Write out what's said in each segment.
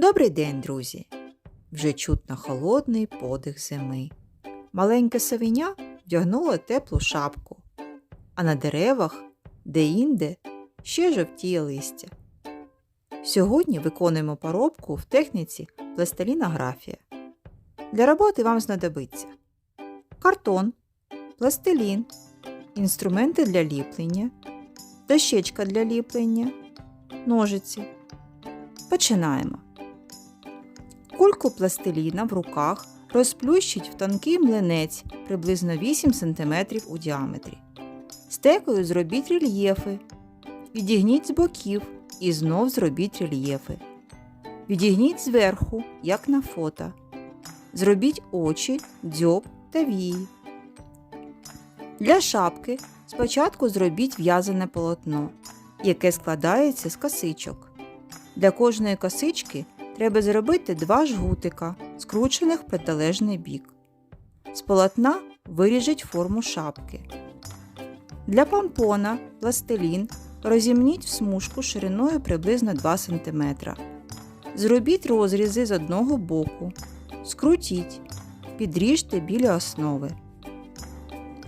Добрий день, друзі! Вже чутно холодний подих зими. Маленьке совеня вдягнуло теплу шапку, а на деревах, де-інде, ще жовтіє листя. Сьогодні виконуємо поробку в техніці пластилінографія. Для роботи вам знадобиться картон, пластилін, інструменти для ліплення, дощечка для ліплення, ножиці. Починаємо. Кульку пластиліна в руках розплющіть в тонкий млинець приблизно 8 см у діаметрі. Стекою зробіть рельєфи. Відігніть з боків і знов зробіть рельєфи. Відігніть зверху, як на фото. Зробіть очі, дзьоб та вії. Для шапки спочатку зробіть в'язане полотно, яке складається з косичок. Для кожної косички треба зробити два жгутика, скручених в протилежний бік. З полотна виріжіть форму шапки. Для помпона пластилін розімніть в смужку шириною приблизно 2 см. Зробіть розрізи з одного боку. Скрутіть, підріжте біля основи.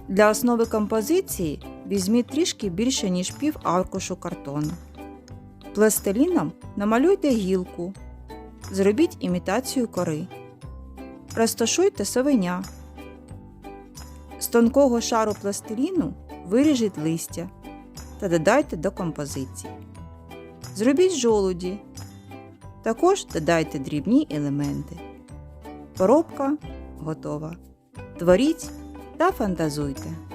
Для основи композиції візьміть трішки більше, ніж пів аркушу картону. Пластиліном намалюйте гілку. Зробіть імітацію кори. Розташуйте совеня. З тонкого шару пластиліну виріжіть листя та додайте до композиції. Зробіть жолуді. Також додайте дрібні елементи. Поробка готова. Творіть та фантазуйте.